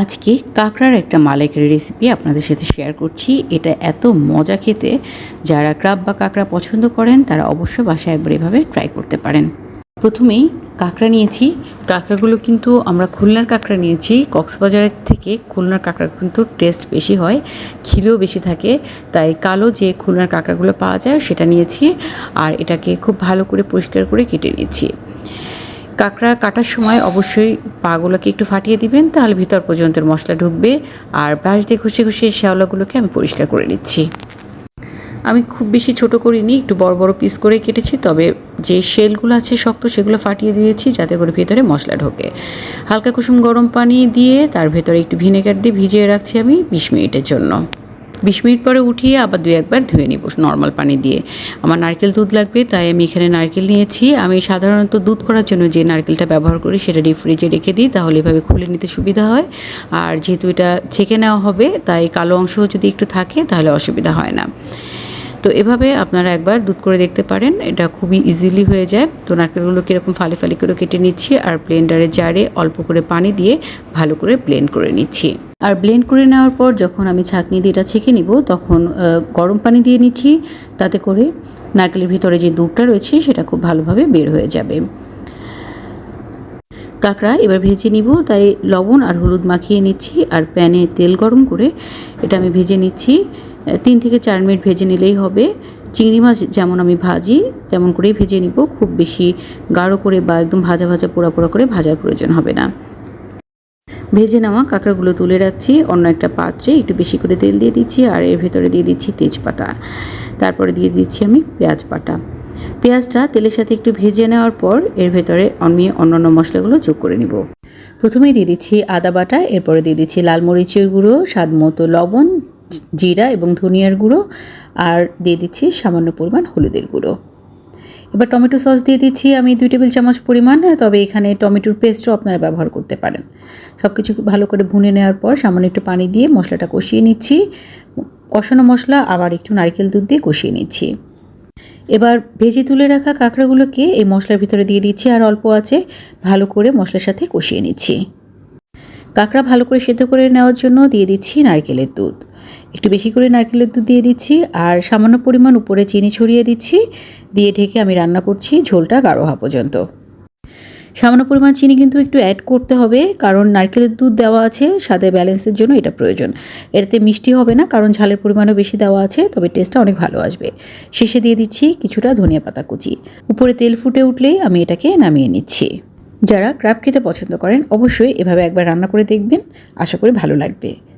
আজকে কাঁকড়ার একটা মালাইকারি রেসিপি আপনাদের সাথে শেয়ার করছি। এটা এত মজা খেতে, যারা ক্রাব বা কাঁকড়া পছন্দ করেন, তারা অবশ্যই বাসায় একবার এভাবে ট্রাই করতে পারেন। প্রথমেই কাঁকড়া নিয়েছি। কাঁকড়াগুলো কিন্তু আমরা খুলনার কাঁকড়া নিয়েছি। কক্সবাজারের থেকে খুলনার কাঁকড়া কিন্তু টেস্ট বেশি হয়, খিলেও বেশি থাকে। তাই কালো যে খুলনার কাঁকড়াগুলো পাওয়া যায়, সেটা নিয়েছি। আর এটাকে খুব ভালো করে পরিষ্কার করে কেটে নিয়েছি। কাঁকড়া কাটার সময় অবশ্যই পাগুলোকে একটু ফাটিয়ে দিবেন, তাহলে ভিতর পর্যন্ত মশলা ঢুকবে। আর ব্রাশ দিয়ে ঘষে ঘষে শ্যাওলাগুলোকে আমি পরিষ্কার করে নিচ্ছি। আমি খুব বেশি ছোট করিনি, একটু বড় বড় পিস করে কেটেছি, তবে যে শেলগুলো আছে শক্ত সেগুলো ফাটিয়ে দিয়েছি, যাতে করে ভেতরে মশলা ঢোকে। হালকা কুসুম গরম পানি দিয়ে তার ভেতরে একটু ভিনেগার দিয়ে ভিজিয়ে রাখছি আমি বিশ মিনিটের জন্য। বিশ মিনিট পরে উঠিয়ে আবার দু একবার ধুয়ে নিব নর্মাল পানি দিয়ে। আমার নারকেল দুধ লাগবে, তাই আমি এখানে নারকেল নিয়েছি। আমি সাধারণত দুধ করার জন্য যে নারকেলটা ব্যবহার করি সেটা ডিপ ফ্রিজে রেখে দিই, তাহলে এভাবে খুলে নিতে সুবিধা হয়। আর যেহেতু এটা ছেঁকে নেওয়া হবে, তাই কালো অংশ যদি একটু থাকে তাহলে অসুবিধা হয় না। তো এভাবে আপনারা একবার দুধ করে দেখতে পারেন, এটা খুবই ইজিলি হয়ে যায়। তো নারকেলগুলো কীরকম ফালি ফালি করে কেটে নিচ্ছি আর ব্লেন্ডারে জারে অল্প করে পানি দিয়ে ভালো করে ব্লেন্ড করে নিচ্ছি। আর ব্লেন্ড করে নেওয়ার পর যখন আমি ছাঁকনি দিয়ে এটা ছেঁকে নিব, তখন গরম পানি দিয়ে নিচ্ছি। তাতে করে নারকেলের ভিতরে যে দুধটা রয়েছে, সেটা খুব ভালোভাবে বের হয়ে যাবে। কাঁকড়া এবার ভেজে নিব, তাই লবণ আর হলুদ মাখিয়ে নিচ্ছি। আর প্যানে তেল গরম করে এটা আমি ভেজে নিচ্ছি। তিন থেকে চার মিনিট ভেজে নিলেই হবে। চিংড়ি মাছ যেমন আমি ভাজি, তেমন করেই ভেজে নিব। খুব বেশি গাঢ় করে বা একদম ভাজা ভাজা পোড়া পোড়া করে ভাজার প্রয়োজন হবে না। ভেজে নেওয়া কাঁকড়াগুলো তুলে রাখছি। অন্য একটা পাত্রে একটু বেশি করে তেল দিয়ে দিচ্ছি আর এর ভেতরে দিয়ে দিচ্ছি তেজপাতা। তারপরে দিয়ে দিচ্ছি আমি পেঁয়াজ বাটা। পেঁয়াজটা তেলের সাথে একটু ভেজে নেওয়ার পর এর ভেতরে আমি অন্যান্য মশলাগুলো যোগ করে নিব। প্রথমেই দিয়ে দিচ্ছি আদা বাটা, এরপরে দিয়ে দিচ্ছি লাল মরিচের গুঁড়ো, স্বাদ মতো লবণ জিরা এবং ধনিয়ার গুঁড়ো আর দিয়ে দিচ্ছি সামান্য পরিমাণ হলুদের গুঁড়ো। এবার টমেটো সস দিয়ে দিচ্ছি আমি দুই টেবিল চামচ পরিমাণ, তবে এখানে টমেটোর পেস্টও আপনারা ব্যবহার করতে পারেন। সব কিছু ভালো করে ভুনে নেওয়ার পর সামান্য একটু পানি দিয়ে মশলাটা কষিয়ে নিচ্ছি। কষানো মশলা, আবার একটু নারকেল দুধ দিয়ে কষিয়ে নিচ্ছি। এবার ভেজে তুলে রাখা কাঁকড়াগুলোকে এই মশলার ভিতরে দিয়ে দিচ্ছি আর অল্প আছে, ভালো করে মশলার সাথে কষিয়ে নিচ্ছি। কাঁকড়া ভালো করে সেদ্ধ করে নেওয়ার জন্য দিয়ে দিচ্ছি নারকেলের দুধ। একটু বেশি করে নারকেলের দুধ দিয়ে দিচ্ছি আর সামান্য পরিমাণ উপরে চিনি ছড়িয়ে দিচ্ছি। দিয়ে ঢেকে আমি রান্না করছি ঝোলটা গাঢ় হওয়া পর্যন্ত। সামান্য পরিমাণ চিনি কিন্তু একটু অ্যাড করতে হবে, কারণ নারকেলের দুধ দেওয়া আছে, স্বাদে ব্যালেন্সের জন্য এটা প্রয়োজন। এতে মিষ্টি হবে না, কারণ ঝালের পরিমাণও বেশি দেওয়া আছে, তবে টেস্টটা অনেক ভালো আসবে। শেষে দিয়ে দিচ্ছি কিছুটা ধনিয়া পাতা কুচি। উপরে তেল ফুটে উঠলেই আমি এটাকে নামিয়ে নিচ্ছি। যারা ক্র্যাব খেতে পছন্দ করেন, অবশ্যই এভাবে একবার রান্না করে দেখবেন, আশা করি ভালো লাগবে।